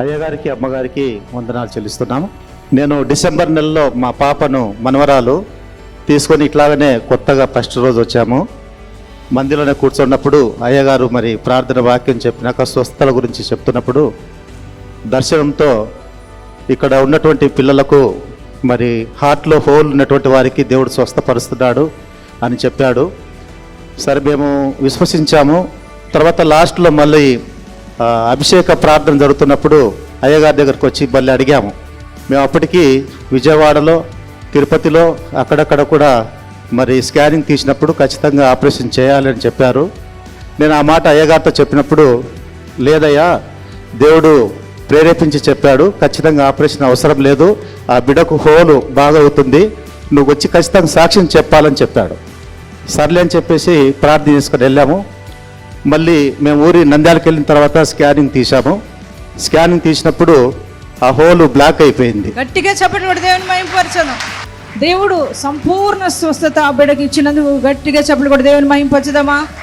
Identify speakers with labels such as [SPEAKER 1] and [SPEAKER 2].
[SPEAKER 1] అయ్యగారికి అమ్మగారికి వందనాలు చెల్లిస్తున్నాము. నేను డిసెంబర్ నెలలో మా పాపను మనవరాలు తీసుకొని ఇట్లాగనే కొత్తగా ఫస్ట్ రోజు వచ్చాము. మందిలోనే కూర్చున్నప్పుడు అయ్యగారు మరి ప్రార్థన వాక్యం చెప్పినాక స్వస్థల గురించి చెప్తున్నప్పుడు దర్శనంతో ఇక్కడ ఉన్నటువంటి పిల్లలకు మరి హార్ట్లో హోల్ ఉన్నటువంటి వారికి దేవుడు స్వస్థపరుస్తున్నాడు అని చెప్పాడు. సరే మేము విశ్వసించాము. తర్వాత లాస్ట్లో మళ్ళీ అభిషేక ప్రార్థన జరుగుతున్నప్పుడు అయ్యగారి దగ్గరకు వచ్చి మళ్ళీ అడిగాము. మేము అప్పటికి విజయవాడలో తిరుపతిలో అక్కడక్కడ కూడా మరి స్కానింగ్ తీసినప్పుడు ఖచ్చితంగా ఆపరేషన్ చేయాలని చెప్పారు. నేను ఆ మాట అయ్యగారితో చెప్పినప్పుడు లేదయ్యా దేవుడు ప్రేరేపించి చెప్పాడు ఖచ్చితంగా ఆపరేషన్ అవసరం లేదు ఆ బిడకు హోలు బాగా అవుతుంది నువ్వు వచ్చి ఖచ్చితంగా సాక్ష్యం చెప్పాలని చెప్పాడు. సర్లే అని చెప్పేసి ప్రార్థన చేసుకొని వెళ్ళాము. మళ్ళీ మేము ఊరి నంద్యాలకు వెళ్ళిన తర్వాత స్కానింగ్ తీసాము స్కానింగ్ తీసినప్పుడు ఆ హోలు బ్లాక్ అయిపోయింది.
[SPEAKER 2] గట్టిగా చెప్పండి కూడా దేవుని మహింపరచను. దేవుడు సంపూర్ణ స్వస్థత ఆ బిడ్డకి ఇచ్చినందుకు గట్టిగా చెప్పండి కూడా దేవుని మహింపరచుదామా?